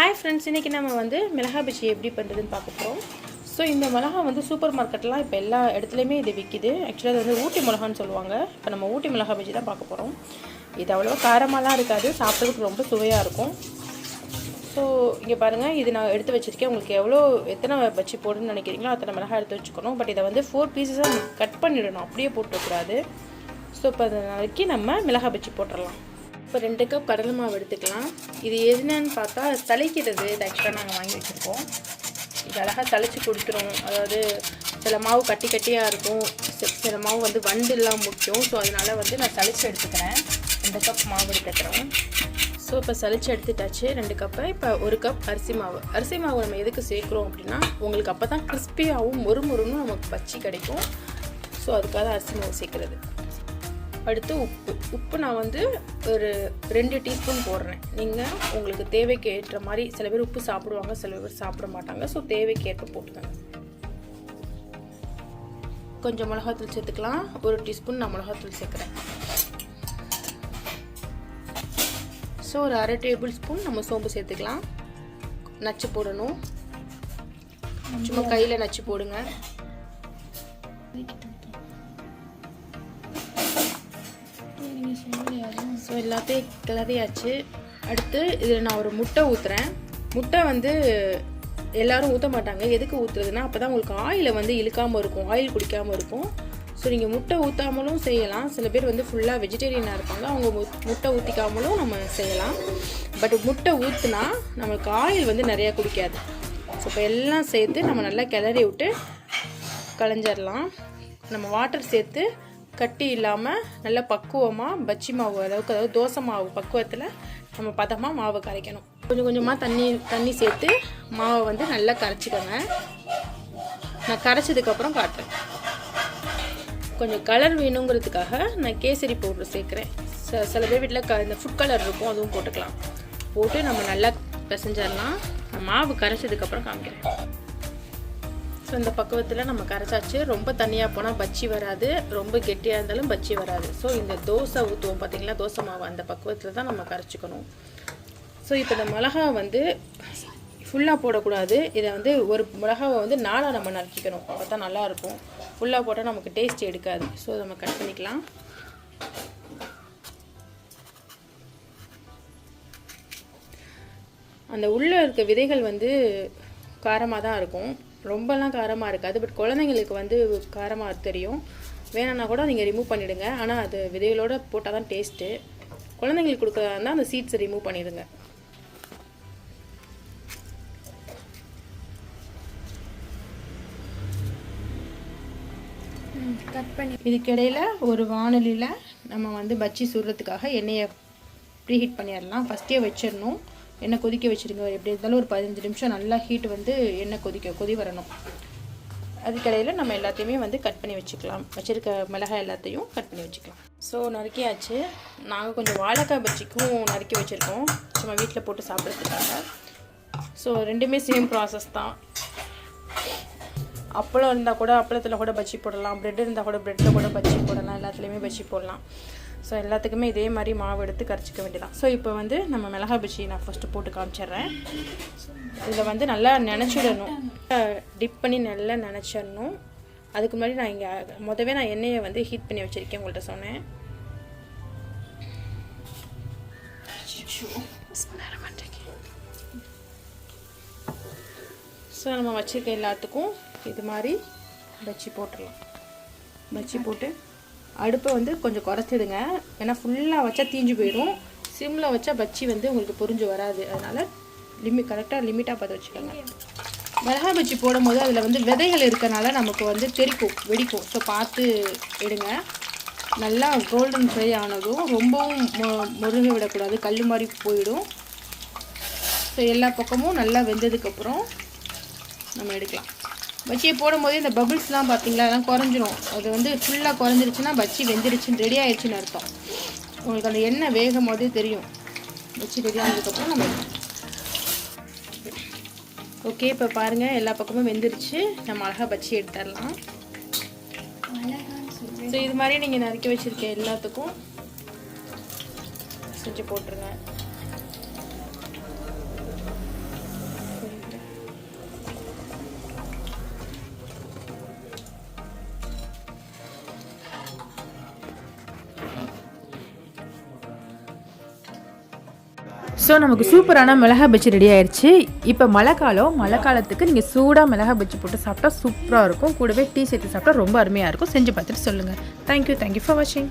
Hi friends இன்றைக்கி நம்ம வந்து மிளகா பஜ்ஜி எப்படி பண்ணுறதுன்னு பார்க்க போகிறோம் ஸோ இந்த மிளகா வந்து சூப்பர் மார்க்கெட்லாம் இப்போ எல்லா இடத்துலையுமே இது விற்கிது ஆக்சுவலாக அது வந்து ஊட்டி மிளகான்னு சொல்லுவாங்க. இப்போ நம்ம ஊட்டி மிளகா பஜ்ஜி தான் பார்க்க போகிறோம் இது அவ்வளோ காரமாலாம் இருக்காது. சாப்பிட்றதுக்கு ரொம்ப சுவையாக இருக்கும். ஸோ இங்கே பாருங்கள் இது நான் எடுத்து வச்சுருக்கேன். உங்களுக்கு எவ்வளோ எத்தனை பஜ்ஜி போடுன்னு நினைக்கிறீங்களோ அத்தனை மிளகா எடுத்து வச்சுக்கணும். பட் இதை வந்து ஃபோர் பீசஸாக கட் பண்ணிடணும். அப்படியே போட்டுக்கூடாது ஸோ இப்போ அதை நாளைக்கு நம்ம மிளகா பச்சி போட்டுடலாம். இப்போ ரெண்டு கப் கடலை மாவு எடுத்துக்கலாம். இது எதுனான்னு பார்த்தா தலைக்கிறது இது ஆக்சுவலாக நாங்கள் வாங்கி வச்சுருக்கோம். இது அழகாக சளிச்சு கொடுத்துரும். அதாவது சில மாவு கட்டி கட்டியாக இருக்கும். சில மாவு வந்து வண்டு முக்கியம். ஸோ அதனால் வந்து நான் சளிச்சு எடுத்துக்கிறேன். ரெண்டு கப் மாவு எடுத்துக்கிறோம். ஸோ இப்போ சளிச்சு எடுத்துட்டாச்சு. ரெண்டு கப்பை இப்போ ஒரு கப் அரிசி மாவு. அரிசி மாவு நம்ம எதுக்கு சேர்க்குறோம் அப்படின்னா உங்களுக்கு அப்போ தான் கிறிஸ்பியாகவும் மொறு மொறுன்னு நமக்கு பச்சி கிடைக்கும். ஸோ அதுக்காக அரிசி மாவு சேர்க்குறது. அடுத்து உப்பு. உப்பு நான் வந்து ஒரு ரெண்டு டீஸ்பூன் போடுறேன். நீங்கள் உங்களுக்கு தேவைக்கு ஏற்ற மாதிரி சில பேர் உப்பு சாப்பிடுவாங்க சில பேர் சாப்பிட மாட்டாங்க. ஸோ தேவைக்கு ஏற்ப போட்டுக்கோங்க. கொஞ்சம் மிளகாத்தூள் சேர்த்துக்கலாம். ஒரு டீஸ்பூன் நான் மிளகாத்தூள் சேர்க்குறேன். ஸோ ஒரு அரை டேபிள் ஸ்பூன் நம்ம சோம்பு சேர்த்துக்கலாம். நச்சு போடணும். சும்மா கையில் நச்சு போடுங்க. ஸோ எல்லாத்தையும் கிளறியாச்சு அடுத்து இதில் நான் ஒரு முட்டை ஊற்றுறேன் முட்டை வந்து எல்லாரும் ஊற்ற மாட்டாங்க. எதுக்கு ஊற்றுறதுன்னா அப்போ தான் உங்களுக்கு ஆயிலை வந்து இழுக்காமல் இருக்கும். ஆயில் குடிக்காமல் இருக்கும். ஸோ நீங்கள் முட்டை ஊற்றாமலும் செய்யலாம். சில பேர் வந்து ஃபுல்லாக வெஜிடேரியனாக இருப்பாங்க. அவங்க முட்டை ஊற்றிக்காமலும் நம்ம செய்யலாம். பட் முட்டை ஊற்றுனா நம்மளுக்கு ஆயில் வந்து நிறையா குடிக்காது. ஸோ இப்போ எல்லாம் சேர்த்து நம்ம நல்லா கிளறி விட்டு களைஞ்சிடலாம் நம்ம வாட்டர் சேர்த்து கட்டி இல்லாமல் நல்ல பக்குவமாக பச்சி மாவு அளவுக்கு அதாவது தோசை மாவு பக்குவத்தில் நம்ம பதமாக மாவு கரைக்கணும். கொஞ்சம் கொஞ்சமாக தண்ணி தண்ணி சேர்த்து மாவை வந்து நல்லா கரைச்சிக்கோங்க. நான் கரைச்சதுக்கப்புறம் காட்டுறேன். கொஞ்சம் கலர் வேணுங்கிறதுக்காக நான் கேசரி பவுடர் சேர்க்குறேன். ச சில பேர் வீட்டில் க இந்த ஃபுட் கலர் இருக்கும் அதுவும் போட்டுக்கலாம். போட்டு நம்ம நல்லா பிசைஞ்சிடலாம். மாவு கரைச்சதுக்கப்புறம் காமிக்கிறேன். ஸோ இந்த பக்குவத்தில் நம்ம கரைச்சாச்சு. ரொம்ப தண்ணியாக போனால் பச்சி வராது. ரொம்ப கெட்டியாக இருந்தாலும் பச்சி வராது. ஸோ இந்த தோசை ஊற்றுவோம் பார்த்தீங்களா தோசை மாவு அந்த பக்குவத்தில் தான் நம்ம கரைச்சிக்கணும். ஸோ இப்போ இந்த மிளகா வந்து ஃபுல்லாக போடக்கூடாது. இதை வந்து ஒரு மிளகாவை வந்து நாளாக நம்ம நறுக்கிக்கணும். அப்போ தான் நல்லாயிருக்கும். ஃபுல்லாக போட்டால் நமக்கு டேஸ்ட் எடுக்காது. ஸோ நம்ம கட் பண்ணிக்கலாம். அந்த உள்ளே இருக்க விதைகள் வந்து காரமாக தான் இருக்கும். ரொம்பலாம் காரமாக இருக்காது. பட் குழந்தைங்களுக்கு வந்து காரமாக தெரியும். வேணும்னா கூட நீங்கள் ரிமூவ் பண்ணிவிடுங்க ஆனால் அது விதைகளோட போட்டால் தான் டேஸ்ட்டு குழந்தைங்களுக்கு கொடுக்குறதா இருந்தால் அந்த சீட்ஸை ரிமூவ் பண்ணிடுங்க. கட் பண்ணி இதுக்கிடையில் ஒரு வானலியில் நம்ம வந்து பஜ்ஜி சுடுறதுக்காக எண்ணெயை ப்ரீஹீட் பண்ணிடலாம். ஃபஸ்ட்டே வச்சிடணும். எண்ணெய் கொதிக்க வச்சுருங்க. எப்படி இருந்தாலும் ஒரு பதினஞ்சு நிமிஷம் நல்லா ஹீட் வந்து எண்ணெய் கொதிக்க கொதி வரணும். அதுக்கடையில் நம்ம எல்லாத்தையுமே வந்து கட் பண்ணி வச்சுக்கலாம். வச்சுருக்க மிளகாய் எல்லாத்தையும் கட் பண்ணி வச்சுக்கலாம். ஸோ நறுக்கியாச்சு. நாங்கள் கொஞ்சம் வாழைக்காய் பஜ்ஜிக்கும் நறுக்கி வச்சுருக்கோம். சும்மா வீட்டில் போட்டு சாப்பிட்றதுக்காக. ஸோ ரெண்டுமே சேம் ப்ராசஸ் தான். அப்பளம் இருந்தால் கூட அப்பளத்தில் கூட பஜ்ஜி போடலாம். ப்ரெட் இருந்தால் கூட ப்ரெட்டில் கூட பஜ்ஜி போடலாம். எல்லாத்துலேயுமே பஜ்ஜி போடலாம். ஸோ எல்லாத்துக்குமே இதே மாதிரி மாவு எடுத்து கரைச்சிக்க வேண்டியதான் ஸோ இப்போ வந்து நம்ம மிளகா பஜ்ஜி நான் ஃபஸ்ட்டு போட்டு காமிச்சிடுறேன். இதில் வந்து நல்லா நினச்சிடணும். டிப் பண்ணி நல்லா நினச்சிடணும். அதுக்கு முன்னாடி நான் இங்கே முதவே நான் எண்ணெயை வந்து ஹீட் பண்ணி வச்சுருக்கேன் உங்கள்கிட்ட சொன்னேன். ஸோ நம்ம வச்சுருக்க எல்லாத்துக்கும் இது மாதிரி பஜ்ஜி போட்டுடலாம். பஜ்ஜி போட்டு அடுப்பை வந்து கொஞ்சம் குறைச்சிடுங்க. ஏன்னா ஃபுல்லாக வச்சா தீஞ்சு போயிடும். சிம்மில் வச்சா பச்சி வந்து உங்களுக்கு புரிஞ்சு வராது. அதனால் லிமிட் கரெக்டாக லிமிட்டாக பார்த்து வச்சுக்கோங்க. மிளகா பஜ்ஜி போடும்போது அதில் வந்து விதைகள் இருக்கனால நமக்கு வந்து தெரிக்கும் வெடிக்கும். ஸோ பார்த்து எடுங்க. நல்லா கோல்டன் ஃப்ரை ஆனதும் ரொம்பவும் மொ- முருக விடக்கூடாது. கல் மாதிரி போயிடும். ஸோ எல்லா பக்கமும் நல்லா வெந்ததுக்கப்புறம் நம்ம எடுக்கலாம். பஜ்ஜியை போடும்போது இந்த பபிள்ஸ்லாம் பார்த்தீங்களா அதெல்லாம் குறைஞ்சிரும். அது வந்து ஃபுல்லாக குறைஞ்சிருச்சுன்னா பஜ்ஜி வெந்துருச்சுன்னு ரெடி ஆயிடுச்சுன்னு அர்த்தம். உங்களுக்கு அந்த எண்ணெய் வேகும் போதே தெரியும். பஜ்ஜி ரெடி ஆனதுக்கப்புறம் நம்ம ஓகே இப்போ பாருங்கள் எல்லா பக்கமும் வெந்துருச்சு. நம்ம அழகாக பஜ்ஜி எடுத்துடலாம். ஸோ இது மாதிரி நீங்கள் நறுக்கி வச்சுருக்க எல்லாத்துக்கும் செஞ்சு போட்டுருங்க. ஸோ நமக்கு சூப்பரான மிளகா பஜ்ஜி ரெடி ஆயிடுச்சு இப்போ மழை காலம் மழை காலத்துக்கு நீங்கள் சூடாக மிளகா பஜ்ஜி போட்டு சாப்பிட்டா சூப்பராக இருக்கும். கூடவே டீ சேர்த்து சாப்பிட்டா ரொம்ப அருமையாக இருக்கும். செஞ்சு பார்த்துட்டு சொல்லுங்கள் தேங்க்யூ தேங்க்யூ ஃபார் வாட்சிங்